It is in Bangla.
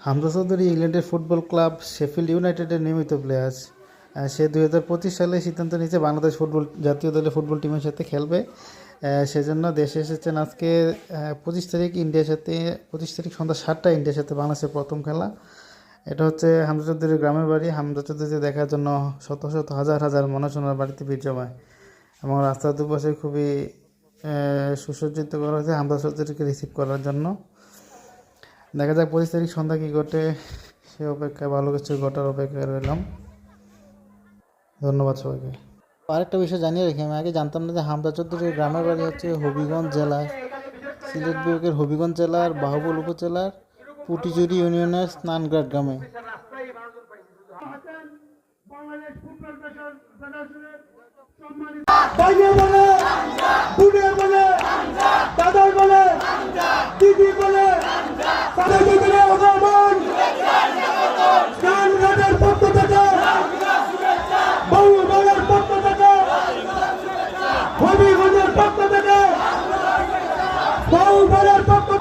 হামজা চৌধুরী, ইংল্যান্ডের ফুটবল ক্লাব শেফিল্ড ইউনাইটেডের নিয়মিত প্লেয়ার সে দুই হাজার পঁচিশ সালে সিদ্ধান্ত নিয়েছে বাংলাদেশ ফুটবল, জাতীয় দলের ফুটবল টিমের সাথে খেলবে। সেজন্য দেশে এসেছেন আজকে পঁচিশ তারিখ ইন্ডিয়ার সাথে, পঁচিশ তারিখ সন্ধ্যা সাতটায় ইন্ডিয়ার সাথে বাংলাদেশের প্রথম খেলা। এটা হচ্ছে হামজা চৌধুরীর গ্রামের বাড়ি। হামজা চৌধুরী দেখার জন্য শত শত হাজার হাজার মানুষজনের বাড়িতে ভিড় জমায় এবং রাস্তার দুপাশে খুবই সুসজ্জিত করা হয়েছে হামজা চৌধুরীকে রিসিভ করার জন্য। দেখা যাক পঁচিশ তারিখ সন্ধ্যা কী ঘটে সে অপেক্ষায় ভালো কিছু ঘটার অপেক্ষায় রইলাম। ধন্যবাদ সবাইকে। আরেকটা বিষয় জানিয়ে রেখে আমি আগে জানতাম না যে হামদা চৌধুরীর গ্রামের বাড়ি হচ্ছে হবিগঞ্জ জেলায় সিলেট বিভাগের হবিগঞ্জ জেলার বাহুবল উপজেলার পুটিজুরি ইউনিয়নের স্নানঘাট গ্রামে। ভাইয়ে বলে। বুড়ে বহুদলের পক্ষ থেকে হবিগঞ্জের পক্ষ থেকে বহুদলের পক্ষ